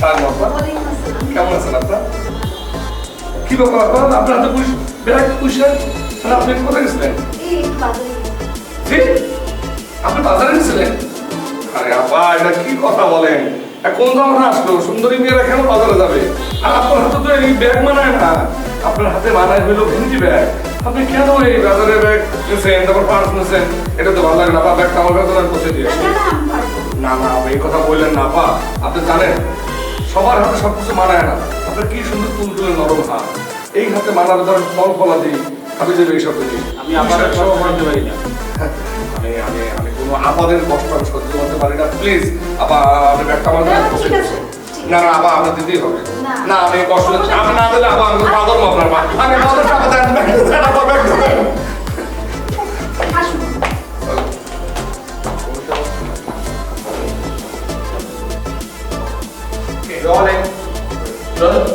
সালাম আপা কেমন আছেন আপনার কি ব্যাপার আপা? আপনার হাতে পুলিশ ব্যাগ পুলিশের তাহলে আপনি কোথায় গেছিলেন? এই একটু বাজারে জি আপনি বাজারে গেছিলেন? আরে আপা এটা কি কথা বলেন? এখন তো আমরা আসলো? সুন্দরী মেয়েরা কেন বাজারে যাবে? আর আপনার হাতে তো এই ব্যাগ মানায় না। আপনার হাতে মানায় হইল ভেন্ডি ব্যাগ। আপনি কেন এই বাজারে ব্যাগ নিয়েছেন তারপর পার্স নিয়েছেন এটা তো ভালো লাগে না আপা ব্যাগটা আমার কাছে পৌঁছে দিয়ে না না এই কথা বললেন না আপা। আপনি জানেন সবার হাতে সব কিছু মানায় না। আপনার কি সুন্দর তুলতুলে নরম হাত। এই হাতে মানার ধরেন ফল ফলা দিই আমি দেবে এইসব দিই আমি আবার সব মানতে পারি না। আমি আমি আমি কোনো আমাদের কষ্ট আমি সহ্য করতে পারি না। প্লিজ আবার আপনি ব্যাগটা আমার না, না না আবার আপনার দিতেই হবে। না। আমি কষ্ট আমি না দিলে আবার আমি আপনার মা আমি Rolling.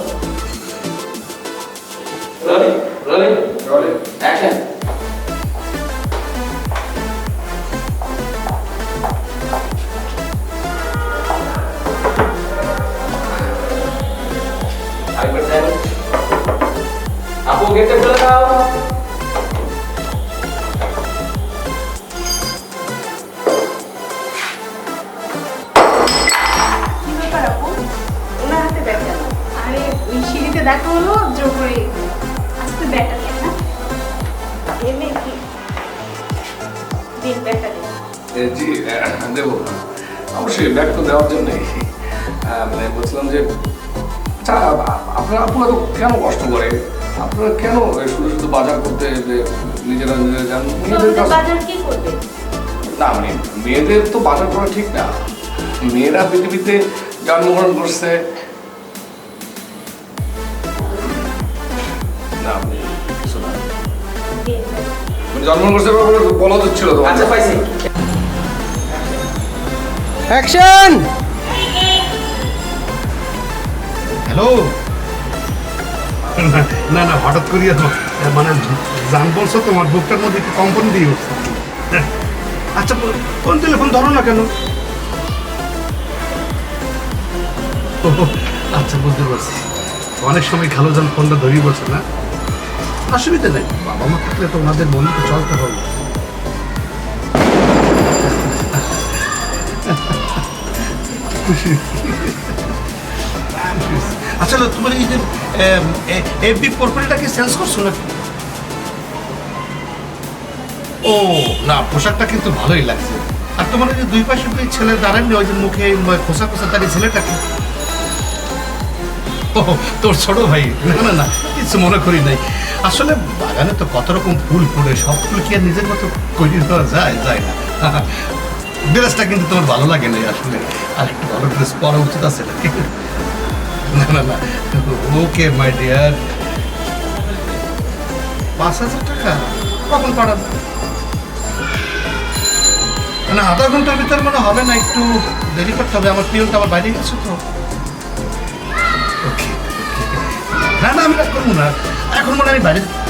Rolling. Rolling. Rolling. Action. Five get the blood খুলে দেখা হলো আজকে ব্যাগটা দেন না এমনি কি? দিন এ, জি দেবো। অবশ্যই ব্যাগ তো দেওয়ার জন্যই। মানে বলছিলাম যে আচ্ছা আপনারা আপনারা তো কেন কষ্ট করে? আপনারা কেন শুধু শুধু বাজার করতে যে নিজেরা নিজেরা যান? মেয়েদের বাজার কি করবে? না মানে মেয়েদের তো বাজার করা ঠিক না। মেয়েরা পৃথিবীতে জন্মগ্রহণ করছে না আপনি? কিছু না। জন্মগ্রহণ করছে বলা হচ্ছিল তো আচ্ছা পাইছি। অ্যাকশন! হ্যালো? না না হঠাৎ করিয়া মানে জান বলছো তোমার বুকটার মধ্যে একটু কম্পন দিয়ে উঠছে। আচ্ছা ফোন টেলিফোন ধরো না কেন? ও, আচ্ছা বুঝতে পারছি। অনেক সময় খালো যান ফোনটা ধরিয়ে বলছে না? অসুবিধা নেই। বাবা মা থাকলে তো ওনাদের তো চলতে হবে আচ্ছা তোমার এই যে এফবি প্রোফাইলটা কি চেঞ্জ করছ নাকি? ও, না, পোশাকটা কিন্তু ভালোই লাগছে। আর তোমার যে দুই পাশে দুই ছেলে দাঁড়াননি ওই যে মুখে খোসা খোসা তার এই ছেলেটা কি? ও তোর ছোট ভাই। না না কিছু মনে করি নাই। আসলে বাগানে তো কত রকম ফুল ফুলে, সব ফুল কি আর নিজের মতো করে দেওয়া যায় যায় না। ড্রেসটা কিন্তু তোমার ভালো লাগে না আসলে। আর একটু ভালো ড্রেস পরা উচিত আছে না না না। Okay, my dear. পাঁচ হাজার টাকা? কখন পাঠাবো? না, আধা ঘণ্টার ভিতর মনে হবে না, একটু দেরি করতে হবে। আমার পিয়নটা আবার বাইরে গেছে তো। না। এখন মনে আমি বাইরে